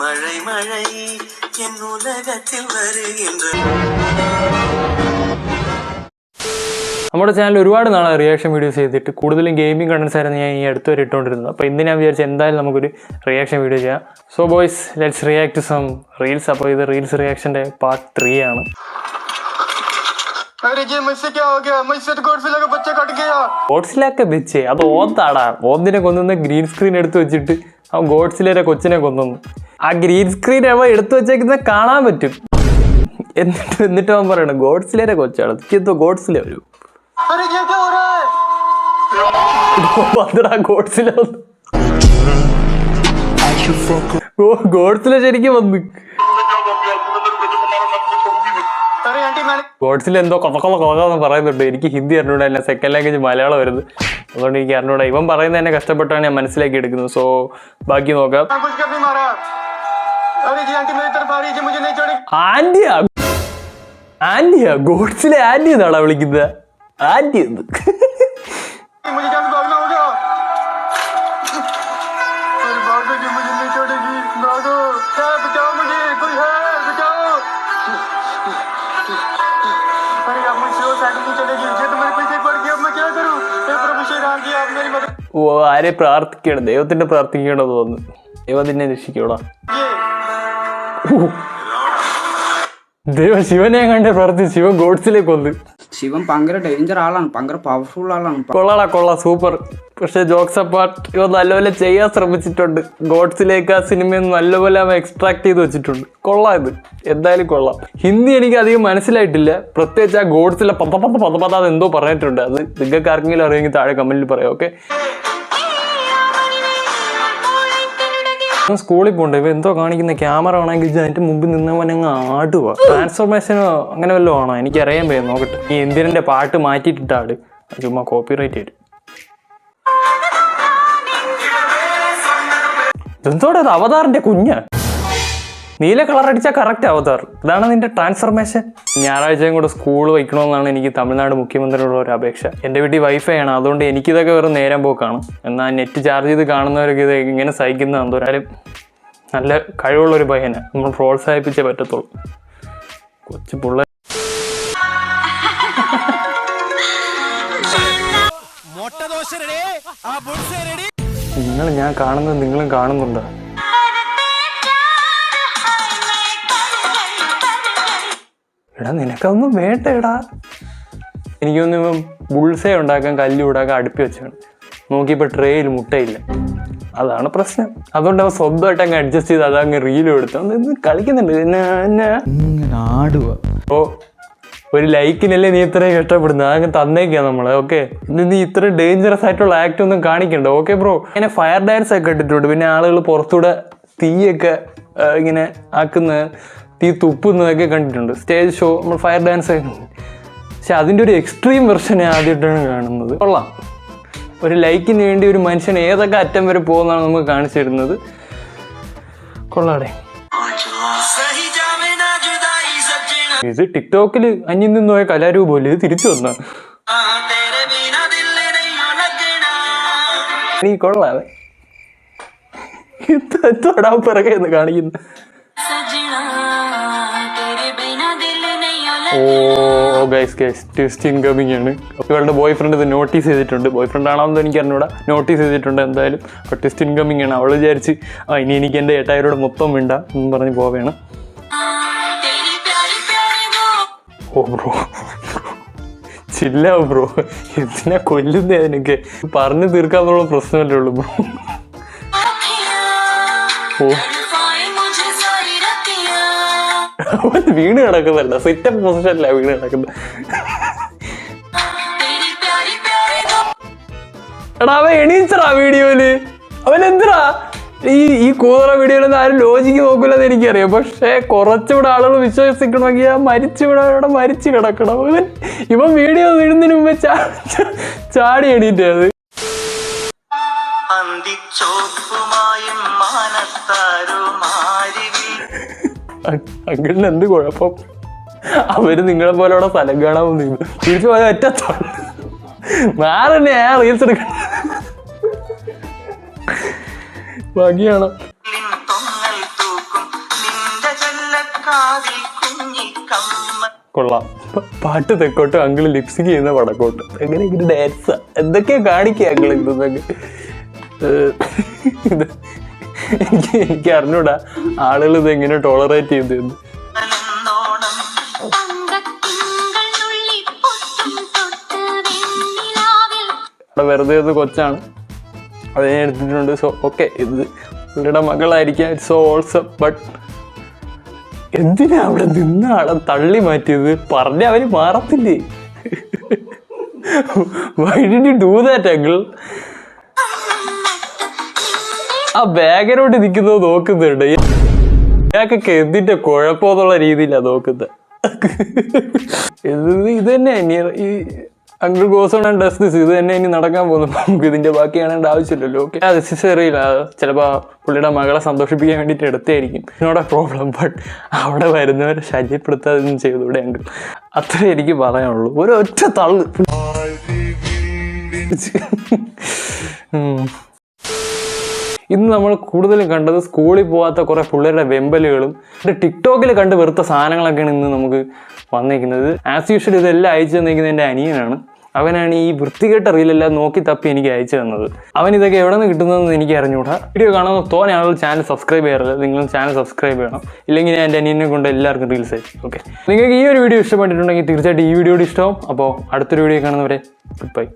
மழை மழை என் உலகத்தில் வருகின்ற നമ്മുടെ ചാനൽ ഒരുപാട് നാളെ റിയാക്ഷൻ വീഡിയോസ് ചെയ്തിട്ട് കൂടുതലും ഗെയിമിംഗ് കണ്ടൻസ് ആയിരുന്നു ഞാൻ ഈ അടുത്ത് വരെ ഇട്ടുകൊണ്ടിരുന്നത് അപ്പോൾ ഇന്ന് ഞാൻ വിചാരിച്ചു എന്തായാലും നമുക്കൊരു റിയാക്ഷൻ വീഡിയോ ചെയ്യാം so boys let's react to some reels അപ്പോൾ ഇത് റീൽസ് റിയാക്ഷൻ്റെ പാർട്ട് ത്രീ ആണ് अरे ये मुझसे क्या हो गया मुझसे तो गोडफिला का बच्चा कट गया ഗോഡ്സിലൊക്കെ വെച്ച് അത് ഓത്താടാ ഓന്തിനെ കൊന്നുന്ന ഗ്രീൻ സ്ക്രീൻ എടുത്ത് വെച്ചിട്ട് അവൻ ഗോഡ്സിലെ കൊച്ചിനെ കൊന്നു ആ ഗ്രീൻ സ്ക്രീൻ അവൻ എടുത്തു വെച്ചേക്കുന്നത് കാണാൻ പറ്റും എന്നിട്ട് എന്നിട്ട് അവൻ പറയണം ഗോഡ്സിലെ കൊച്ചാണ് എന്തോ ഗോഡ്സിലെ ഒരു अरे ये क्या हो रहा है വന്നടാ ഗോഡ്സിലെ വന്നു ഗോഡ്സിലെ ശരിക്കും വന്ന് സ്പോർട്സിൽ എന്തോ കൊതക്കൊള്ള കൊതക്കെന്ന് പറയുന്നുണ്ട്. എനിക്ക് ഹിന്ദി അറിഞ്ഞൂടാ അല്ല സെക്കൻഡ് ലാംഗ്വേജ് മലയാളം വരുന്നത്. അതുകൊണ്ട് എനിക്ക് അറിഞ്ഞൂടാ. ഇവൻ പറയുന്നത് തന്നെ കഷ്ടപ്പെട്ടാണ് ഞാൻ മനസ്സിലാക്കി എടുക്കുന്നത്. സോ ബാക്കി നോക്കാം. ആന്റിയാ. ആന്റിയാ. ഗോഡ്സിലെ ആന്റി എന്നാണ് വിളിക്കുന്നത്? ആന്റി എന്ന്. ഓ ആരെ പ്രാർത്ഥിക്കണം ദൈവത്തിന്റെ പ്രാർത്ഥിക്കണമെന്ന് തോന്നുന്നു. ദൈവം നിന്നെ രക്ഷിക്കോടാ ദൈവം ശിവനെ കണ്ട് പ്രാർത്ഥി ശിവൻ ഗോഡ്സിലേക്ക് വന്ന് ശിവൻ ഭയങ്കര ഡേഞ്ചർ ആളാണ്. ഭയങ്കര പവർഫുൾ ആളാണ്. കൊള്ളാടാ കൊള്ളാ സൂപ്പർ പക്ഷെ ജോക്സ് അപ്പാർട്ട് ഇവ നല്ലപോലെ ചെയ്യാൻ ശ്രമിച്ചിട്ടുണ്ട്. ഗോഡ്സിലേക്ക് ആ സിനിമയിൽ നല്ലപോലെ അവൻ എക്സ്ട്രാക്ട് ചെയ്ത് വെച്ചിട്ടുണ്ട്. കൊള്ളാം ഇത്. എന്തായാലും കൊള്ളാം. ഹിന്ദി എനിക്ക് അധികം മനസ്സിലായിട്ടില്ല. പ്രത്യേകിച്ച് ആ ഗോഡ്സിലെ പത പത പത പത അത് എന്തോ പറഞ്ഞിട്ടുണ്ട്. അത് നിങ്ങൾക്ക് ആർക്കെങ്കിലും അറിയുമെങ്കിൽ താഴെ കമന്റിൽ പറയാം ഓക്കെ സ്കൂളിൽ പോകണ്ട. ഇവ എന്തോ കാണിക്കുന്ന ക്യാമറ ആണെങ്കിൽ അതിന്റെ മുമ്പിൽ നിന്നവൻ അങ്ങ് ആടുക ട്രാൻസ്ഫോർമേഷനോ അങ്ങനെ വല്ലതും ആണോ? എനിക്കറിയാൻ പറ്റും നോക്കട്ടെ. ഈ എന്തിനെ പാട്ട് മാറ്റിയിട്ടിട്ടാട് ചുമ്മാ കോപ്പി റൈറ്റ് വരും എന്തോടെ അത് അവതാറിന്റെ കുഞ്ഞ്. നീല കളർ അടിച്ചാൽ കറക്റ്റ് അവതാർ. ഇതാണ് നിന്റെ ട്രാൻസ്ഫർമേഷൻ ഞായറാഴ്ചയും കൂടെ സ്കൂൾ വയ്ക്കണമെന്നാണ് എനിക്ക് തമിഴ്നാട് മുഖ്യമന്ത്രിയോടുള്ള ഒരു അപേക്ഷ. എന്റെ വീട്ടിൽ വൈഫൈ ആണ്. അതുകൊണ്ട് എനിക്കിതൊക്കെ വെറും നേരം പോക്കാണ്. എന്നാൽ നെറ്റ് ചാർജ് ചെയ്ത് കാണുന്നവരൊക്കെ ഇത് ഇങ്ങനെ സഹിക്കുന്ന എന്തോരാലും നല്ല കഴിവുള്ളൊരു പയ്യനെ. നമ്മൾ പ്രോത്സാഹിപ്പിച്ചേ പറ്റത്തുള്ളൂ. കൊച്ചു പിള്ളേർ നിങ്ങൾ ഞാൻ കാണുന്നത് നിങ്ങളും കാണുന്നുണ്ട്. എടാ നിനക്കൊന്നും വേണ്ടടാ. എനിക്കൊന്നും ഇപ്പം ബുൾസേ ഉണ്ടാക്കാൻ കല്ല് ഉണ്ടാക്കാൻ അടുപ്പി വെച്ചാണ്. നോക്കിയപ്പോൾ ട്രേയിൽ മുട്ടയില്ല. അതാണ് പ്രശ്നം. അതുകൊണ്ട് അവൻ സ്വന്തമായിട്ട് അങ്ങ് അഡ്ജസ്റ്റ് ചെയ്ത് അതങ്ങ് റീലും എടുത്തു കളിക്കുന്നുണ്ട്. ഓ ഒരു ലൈക്കിനല്ലേ നീ ഇത്രയും കഷ്ടപ്പെടുന്നത്? അതങ്ങ് തന്നേക്കാം നമ്മൾ ഓക്കെ നീ ഇത്ര ഡേഞ്ചറസ് ആയിട്ടുള്ള ആക്ട് ഒന്നും കാണിക്കണ്ട. ഓക്കെ ബ്രോ ഇങ്ങനെ ഫയർ ഡാൻസ് ഒക്കെ ഇട്ടിട്ടുണ്ട്. പിന്നെ ആളുകൾ പുറത്തൂടെ തീയൊക്കെ ഇങ്ങനെ ആക്കുന്ന തീ തുപ്പുന്നതൊക്കെ കണ്ടിട്ടുണ്ട്. സ്റ്റേജ് ഷോ നമ്മൾ ഫയർ ഡാൻസ്. പക്ഷെ അതിന്റെ ഒരു എക്സ്ട്രീം വെർഷനെ ആദ്യമായിട്ടാണ് കാണുന്നത്. കൊള്ളാം. ഒരു ലൈക്കിന് വേണ്ടി ഒരു മനുഷ്യൻ ഏതൊക്കെ അറ്റം വരെ പോകുന്നതാണ് നമുക്ക് കാണിച്ചു തരുന്നത്? കൊള്ളാടെ ഇത് ടിക്ടോക്കിൽ അന്യം നിന്നുപോയ കലാരൂപം ഇത് തിരിച്ചു വന്ന. നീ കൊള്ളാതെ പിറകെ എന്ന് കാണിക്കുന്നു? Oh guys guys twist incoming ആണ്. ഇവളുടെ ബോയ് ഫ്രണ്ട് ഇത് നോട്ടീസ് ചെയ്തിട്ടുണ്ട്. ബോയ് ഫ്രണ്ട് ആണോന്ന് എനിക്ക് അറിഞ്ഞൂടാ. നോട്ടീസ് ചെയ്തിട്ടുണ്ട് എന്തായാലും. അപ്പോൾ ട്വിസ്റ്റ് ഇൻകമ്മിങ് ആണ്. അവൾ വിചാരിച്ച് ആ ഇനി എനിക്ക് എന്റെ ഏട്ടായരോട് മൊത്തം വേണ്ട എന്ന് പറഞ്ഞ് പോവുകയാണ് ഓ ബ്രോ. ചില്ല ബ്രോ. എന്തിനാ കൊല്ലുന്നേ അതിനൊക്കെ പറഞ്ഞു തീർക്കാന്നുള്ള പ്രശ്നമല്ലേ ഉള്ളൂ ബ്രോ. ഓ. അവൻ വീണ് കിടക്കുന്നല്ല സിറ്റപ്പ് പൊസിഷനല്ല വീണ് കിടക്കുന്നത് എടാ അവൻ എണീച്ചറാ വീഡിയോയിൽ. അവൻ എന്തിനാ? ഈ ഈ കൂതറ വീഡിയോയിലൊന്നും ആരും ലോജിക്ക് നോക്കില്ലെന്ന് എനിക്കറിയാം. പക്ഷേ കുറച്ചുകൂടെ ആളുകൾ വിശ്വസിക്കണമെങ്കിൽ ആ മരിച്ചുവിടെ അവിടെ മരിച്ചു കിടക്കണം. ഇവൻ ഇവൻ വീഡിയോ വീഴുന്നതിന് മുമ്പ് ചാടി എണീറ്റത് അങ്ങനെ എന്ത് കുഴപ്പം? അവർ നിങ്ങളെ പോലെ അവിടെ സ്ഥലം കാണാൻ തിരിച്ചു പോയ ഒറ്റ വേറെ തന്നെ ആ റീൽസ് എടുക്കണം. ഭാഗ്യാണ്. കൊള്ളാം. പാട്ട് തെക്കോട്ട് അങ്കിൾ ലിപ്സിക്ക് ചെയ്യുന്ന വടക്കോട്ട്. എങ്ങനെ ഇങ്ങനെ ഡാൻസ് എന്തൊക്കെയാ കാണിക്കുക അങ്കിൾ ഇതൊക്കെ എനിക്ക് എനിക്ക് അറിഞ്ഞൂടാ. ആളുകൾ ഇത് എങ്ങനെ ടോളറേറ്റ് ചെയ്തു എന്ന്. വെറുതെ ഒന്ന് കൊച്ചാണ്. അതിനെ എടുത്തിട്ടുണ്ട്. സോ ഓക്കെ ഇത് പുള്ളിയുടെ മകളായിരിക്കാം ഇറ്റ്സ് ഓൾസോ ബട്ട് എന്തിനാ അവിടെ നിന്ന ആളെ തള്ളി മാറ്റിയത്? പറഞ്ഞ അവന് മാറത്തില്ലേ? Why did you do that uncle ആ ബാഗിനോട് ഇരിക്കുന്നത് നോക്കുന്നുണ്ട്. ഇയാൾക്കൊക്കെ എന്തിന്റെ കുഴപ്പമെന്നുള്ള രീതിയിലാണ് നോക്കുന്നത്. ഇത് ഇത് തന്നെ ഈ uncle goes on and does this ഇത് തന്നെ ഇനി നടക്കാൻ പോകുന്നു. നമുക്ക് ഇതിന്റെ ബാക്കി കാണേണ്ട ആവശ്യമില്ലല്ലോ ഓക്കെ അത് അറിയില്ല ചിലപ്പോൾ പുള്ളിയുടെ മകളെ സന്തോഷിപ്പിക്കാൻ വേണ്ടിയിട്ട് എടുത്തായിരിക്കും. എന്നോടെ പ്രോബ്ലം ബട്ട് അവിടെ വരുന്നവരെ ശല്യപ്പെടുത്താതൊന്നും ചെയ്തൂടെ അങ്കിൾ അത്രേ എനിക്ക് പറയാനുള്ളൂ. ഒരു ഒറ്റ തള്ളു. ഇന്ന് നമ്മൾ കൂടുതലും കണ്ടത് സ്കൂളിൽ പോകാത്ത കുറെ പിള്ളേരുടെ വെമ്പലുകളും എന്റെ ടിക്ടോക്കിൽ കണ്ട് വെറുത്ത സാധനങ്ങളൊക്കെയാണ് ഇന്ന് നമുക്ക് വന്നിരിക്കുന്നത്. ആസ് യൂഷ്വൽ ഇതെല്ലാം അയച്ചു തന്നിരിക്കുന്നത് എന്റെ അനിയനാണ്. അവനാണ് ഈ വൃത്തികെട്ട റീലെല്ലാം നോക്കി തപ്പി എനിക്ക് അയച്ചു തന്നത്. അവൻ ഇതൊക്കെ എവിടെ നിന്ന് കിട്ടുന്നതെന്ന് എനിക്ക് അറിഞ്ഞൂടാ. വീഡിയോ കാണുന്ന തോനെ ചാനൽ സബ്സ്ക്രൈബ് ചെയ്യാറില്ല. നിങ്ങളും ചാനൽ സബ്സ്ക്രൈബ് ചെയ്യണം. ഇല്ലെങ്കിൽ ഞാൻ എന്റെ അനിയനെ കൊണ്ട് എല്ലാവർക്കും റീൽസ് അയച്ചു ഓക്കെ നിങ്ങൾക്ക് ഈ ഒരു വീഡിയോ ഇഷ്ടപ്പെട്ടിട്ടുണ്ടെങ്കിൽ തീർച്ചയായിട്ടും ഈ വീഡിയോയുടെ ഇഷ്ടവും അപ്പോൾ അടുത്തൊരു വീഡിയോ കാണുന്നവരെ ഗുഡ് ബൈ